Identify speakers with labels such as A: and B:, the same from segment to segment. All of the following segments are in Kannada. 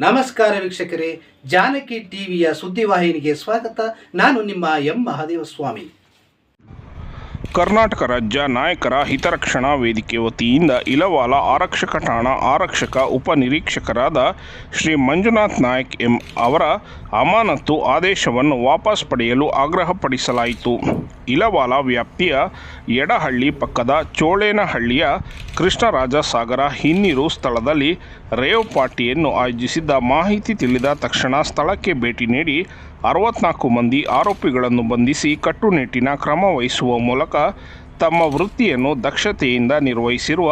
A: ನಮಸ್ಕಾರ ವೀಕ್ಷಕರೇ, ಜಾನಕಿ ಟಿವಿಯ ಸುದ್ದಿವಾಹಿನಿಗೆ ಸ್ವಾಗತ. ನಾನು ನಿಮ್ಮ ಎಂ. ಮಹಾದೇವ ಸ್ವಾಮಿ.
B: ಕರ್ನಾಟಕ ರಾಜ್ಯ ನಾಯಕರ ಹಿತರಕ್ಷಣಾ ವೇದಿಕೆ ವತಿಯಿಂದ ಇಲವಾಲ ಆರಕ್ಷಕ ಠಾಣಾ ಆರಕ್ಷಕ ಉಪನಿರೀಕ್ಷಕರಾದ ಶ್ರೀ ಮಂಜುನಾಥ್ ನಾಯಕ್ ಎಂ. ಅವರ ಅಮಾನತು ಆದೇಶವನ್ನು ವಾಪಸ್ ಪಡೆಯಲು ಆಗ್ರಹಪಡಿಸಲಾಯಿತು. ಇಲವಾಲ ವ್ಯಾಪ್ತಿಯ ಎಡಹಳ್ಳಿ ಪಕ್ಕದ ಚೋಳೇನಹಳ್ಳಿಯ ಕೃಷ್ಣರಾಜ ಸಾಗರ ಹಿನ್ನೀರು ಸ್ಥಳದಲ್ಲಿ ರೇವ್ ಪಾರ್ಟಿಯನ್ನು ಆಯೋಜಿಸಿದ್ದ ಮಾಹಿತಿ ತಿಳಿದ ತಕ್ಷಣ ಸ್ಥಳಕ್ಕೆ ಭೇಟಿ ನೀಡಿ ಅರವತ್ನಾಲ್ಕು ಮಂದಿ ಆರೋಪಿಗಳನ್ನು ಬಂಧಿಸಿ ಕಟ್ಟುನಿಟ್ಟಿನ ಕ್ರಮ ವಹಿಸುವ ಮೂಲಕ ತಮ್ಮ ವೃತ್ತಿಯನ್ನು ದಕ್ಷತೆಯಿಂದ ನಿರ್ವಹಿಸಿರುವ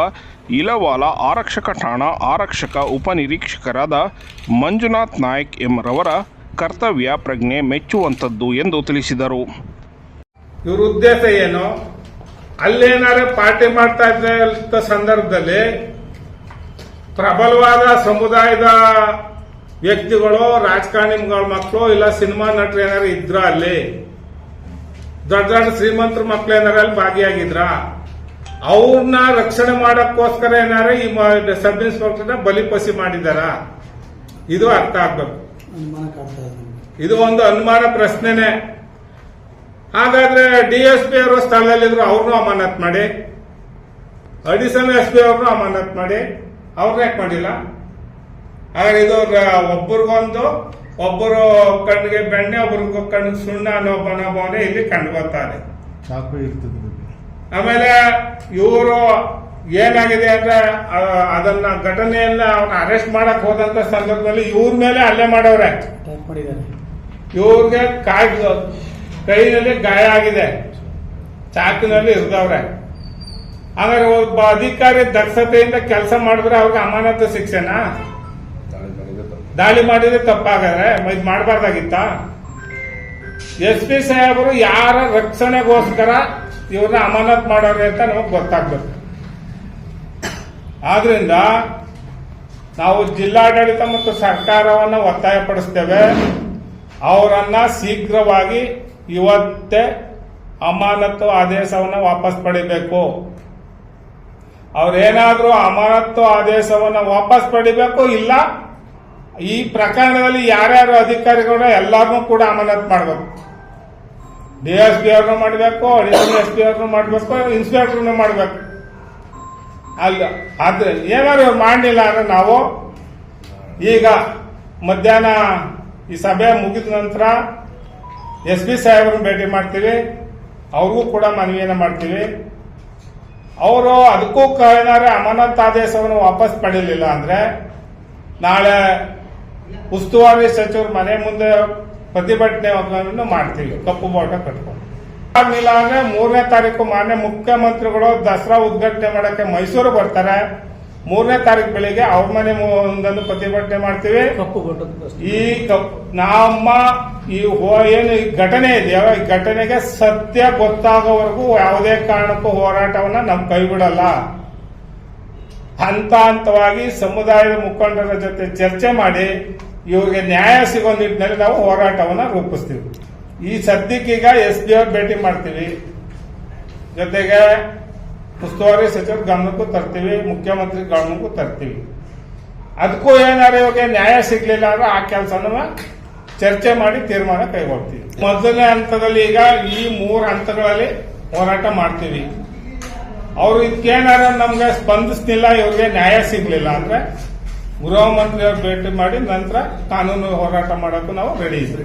B: ಇಲವಾಲ ಆರಕ್ಷಕ ಠಾಣಾ ಆರಕ್ಷಕ ಉಪನಿರೀಕ್ಷಕರಾದ ಮಂಜುನಾಥ್ ನಾಯಕ್ ಎಂರವರ ಕರ್ತವ್ಯ ಪ್ರಜ್ಞೆ ಮೆಚ್ಚುವಂಥದ್ದು ಎಂದು ತಿಳಿಸಿದರು.
C: ಇವ್ರ ಉದ್ದೇಶ ಏನು? ಅಲ್ಲೇನಾರ ಪಾರ್ಟಿ ಮಾಡ್ತಾ ಇದ್ದ ಸಂದರ್ಭದಲ್ಲಿ ಪ್ರಬಲವಾದ ಸಮುದಾಯದ ವ್ಯಕ್ತಿಗಳು ರಾಜಕಾರಣಿಗಳ ಮಕ್ಕಳು ಇಲ್ಲ ಸಿನಿಮಾ ನಟರು ಏನಾರು ಇದ್ರ ಅಲ್ಲಿ? ದೊಡ್ಡ ದೊಡ್ಡ ಶ್ರೀಮಂತರ ಮಕ್ಕಳು ಏನಾರ ಅಲ್ಲಿ ಭಾಗಿಯಾಗಿದ್ರ? ಅವ್ರನ್ನ ರಕ್ಷಣೆ ಮಾಡಕ್ಕೋಸ್ಕರ ಏನಾರ ಈ ಸಬ್ ಇನ್ಸ್ಪೆಕ್ಟರ್ನ ಬಲಿಪಸಿ ಮಾಡಿದಾರ ಇದು ಅರ್ಥ ಆಗ್ಬೇಕು. ಇದು ಒಂದು ಅನುಮಾನ ಪ್ರಶ್ನೆನೆ. ಹಾಗಾದ್ರೆ ಡಿ ಎಸ್ ಪಿ ಅವರು ಸ್ಥಳದಲ್ಲಿದ್ರು ಅವ್ರನ್ನೂ ಅಮಾನತ್ ಮಾಡಿ ಅಡಿಷನಲ್ ಎಸ್ ಪಿ ಅವ್ರನ್ನೂ ಅಮಾನತ್ ಮಾಡಿ ಅವ್ರನ್ನ ಯಾಕೆ ಮಾಡಿಲ್ಲ? ಹಾಗಾದ್ರೆ ಇದು ಒಬ್ಬರಿಗೊಂದು ಒಬ್ರಿಗೊಂದು ಒಬ್ಬರು ಕಣ್ಣಿಗೆ ಬೆಣ್ಣೆ ಒಬ್ಬರಿಗೂ ಕಣ್ಣಿಗೆ ಸುಣ್ಣ ಅನ್ನೋ ಮನೋಭಾವನೆ ಇಲ್ಲಿ ಕಂಡು ಬರ್ತಾರೆ
D: ಚಾಕು ಇರ್ತದೆ
C: ಆಮೇಲೆ ಇವರು ಏನಾಗಿದೆ ಅಂದ್ರೆ ಅದನ್ನ ಘಟನೆಯನ್ನ ಅವ್ನ ಅರೆಸ್ಟ್ ಮಾಡಕ್ ಹೋದಂತ ಸಂದರ್ಭದಲ್ಲಿ ಇವ್ರ ಮೇಲೆ ಹಲ್ಲೆ ಮಾಡವ್ರೆ ಇವ್ರಿಗೆ ಕಾಯ್ ಕೈನಲ್ಲಿ ಗಾಯ ಆಗಿದೆ. ಚಾಕಿನಲ್ಲಿ ಇರ್ದವ್ರೆ. ಹಾಗಾದ್ರೆ ಒಬ್ಬ ಅಧಿಕಾರಿ ದಕ್ಷತೆಯಿಂದ ಕೆಲಸ ಮಾಡಿದ್ರೆ ಅವ್ರಿಗೆ ಅಮಾನತು ಶಿಕ್ಷೆನಾ? ದಾಳಿ ಮಾಡಿದ್ರೆ ತಪ್ಪಾಗಾದ್ರೆ? ಇದು ಮಾಡಬಾರ್ದಾಗಿತ್ತ? ಎಸ್ ಪಿ ಸಾಹೇಬರು ಯಾರ ರಕ್ಷಣೆಗೋಸ್ಕರ ಇವ್ರನ್ನ ಅಮಾನತ್ ಮಾಡೋರು ಅಂತ ನಮಗೆ ಗೊತ್ತಾಗ್ಬೇಕು. ಆದ್ರಿಂದ ನಾವು ಜಿಲ್ಲಾಡಳಿತ ಮತ್ತು ಸರ್ಕಾರವನ್ನ ಒತ್ತಾಯಪಡಿಸ್ತೇವೆ. ಅವರನ್ನ ಶೀಘ್ರವಾಗಿ ಇವತ್ತೇ ಅಮಾನತ್ತು ಆದೇಶವನ್ನು ವಾಪಸ್ ಪಡಿಬೇಕು. ಅವ್ರೇನಾದ್ರೂ ಅಮಾನತ್ತು ಆದೇಶವನ್ನು ವಾಪಸ್ ಪಡಿಬೇಕು ಇಲ್ಲ, ಈ ಪ್ರಕರಣದಲ್ಲಿ ಯಾರ್ಯಾರು ಅಧಿಕಾರಿಗಳು ಎಲ್ಲರನ್ನೂ ಕೂಡ ಅಮಾನತ್ ಮಾಡಬೇಕು. ಡಿ ಎಸ್ ಪಿ ಅವ್ರನ್ನು ಮಾಡಬೇಕು ಅಡಿಷನಲ್ ಎಸ್ ಪಿ ಅವ್ರನ್ನೂ ಮಾಡಬೇಕು ಇನ್ಸ್ಪೆಕ್ಟರ್ನು ಮಾಡಬೇಕು. ಅಲ್ಲ, ಆದ್ರೆ ಏನಾದ್ರು ಮಾಡಲಿಲ್ಲ ಅಂದ್ರೆ ನಾವು ಈಗ ಮಧ್ಯಾಹ್ನ ಈ ಸಭೆ ಮುಗಿದ ನಂತರ ಎಸ್ ಬಿ ಸಾಹೇಬ್ರನ್ನ ಭೇಟಿ ಮಾಡ್ತೀವಿ, ಅವ್ರಿಗೂ ಕೂಡ ಮನವಿಯನ್ನ ಮಾಡ್ತೀವಿ. ಅವರು ಅದಕ್ಕೂ ಏನಾದ್ರೆ ಅಮಾನತ್ ಆದೇಶವನ್ನು ವಾಪಸ್ ಪಡೀಲಿಲ್ಲ ಅಂದ್ರೆ ನಾಳೆ ಉಸ್ತುವಾರಿ ಸಚಿವರು ಮನೆ ಮುಂದೆ ಪ್ರತಿಭಟನೆ ಮಾಡ್ತೀವಿ, ಕಪ್ಪು ಬೋಟ ಕಟ್ಕೊಂಡು. ಅಂದ್ರೆ ಮೂರನೇ ತಾರೀಕು ಮಾನ್ಯ ಮುಖ್ಯಮಂತ್ರಿಗಳು ದಸರಾ ಉದ್ಘಾಟನೆ ಮಾಡಕ್ಕೆ ಮೈಸೂರು ಬರ್ತಾರೆ. ಮೂರನೇ ತಾರೀಕು ಬೆಳಿಗ್ಗೆ ಅವ್ರ ಮನೆ ಒಂದನ್ನು ಪ್ರತಿಭಟನೆ ಮಾಡ್ತೀವಿ. ಈ ಕಪ್- ನಮ್ಮ ಈ ಏನು ಈ ಘಟನೆ ಇದೆಯೋ ಈ ಘಟನೆಗೆ ಸತ್ಯ ಗೊತ್ತಾಗೋವರೆಗೂ ಯಾವುದೇ ಕಾರಣಕ್ಕೂ ಹೋರಾಟವನ್ನ ನಾವು ಕೈ ಬಿಡಲ್ಲ. ಹಂತ ಹಂತವಾಗಿ ಸಮುದಾಯದ ಮುಖಂಡರ ಜೊತೆ ಚರ್ಚೆ ಮಾಡಿ ಇವರಿಗೆ ನ್ಯಾಯ ಸಿಗೋ ನಿಟ್ಟಿನಲ್ಲಿ ನಾವು ಹೋರಾಟವನ್ನ ರೂಪಿಸ್ತೀವಿ. ಈ ಸದ್ಯಕ್ಕೀಗ ಎಸ್ ಪಿ ಅವ್ರ ಭೇಟಿ ಮಾಡ್ತೀವಿ. ಜೊತೆಗೆ ಉಸ್ತುವಾರಿ ಸಚಿವರ ಗಮನಕ್ಕೂ ತರ್ತೀವಿ, ಮುಖ್ಯಮಂತ್ರಿ ಗಮನಕ್ಕೂ ತರ್ತೀವಿ. ಅದಕ್ಕೂ ಏನಾದ್ರು ಇವಾಗ ನ್ಯಾಯ ಸಿಗ್ಲಿಲ್ಲ ಅಂದ್ರೆ ಆ ಕೆಲಸನ ಚರ್ಚೆ ಮಾಡಿ ತೀರ್ಮಾನ ಕೈಗೊಳ್ತೀವಿ. ಮೊದಲನೇ ಹಂತದಲ್ಲಿ ಈಗ ಈ ಮೂರು ಹಂತಗಳಲ್ಲಿ ಹೋರಾಟ ಮಾಡ್ತೀವಿ. ಅವರು ಇದಕ್ಕೇನಾರ ನಮ್ಗೆ ಸ್ಪಂದಿಸ್ತಿಲ್ಲ ಇವ್ರಿಗೆ ನ್ಯಾಯ ಸಿಗ್ಲಿಲ್ಲ ಅಂದ್ರೆ ಗೃಹ ಮಂತ್ರಿ ಅವ್ರು ಭೇಟಿ ಮಾಡಿ ನಂತರ ಕಾನೂನು ಹೋರಾಟ ಮಾಡಕ್ಕೂ ನಾವು ರೆಡಿ ಇದ್ದೀವಿ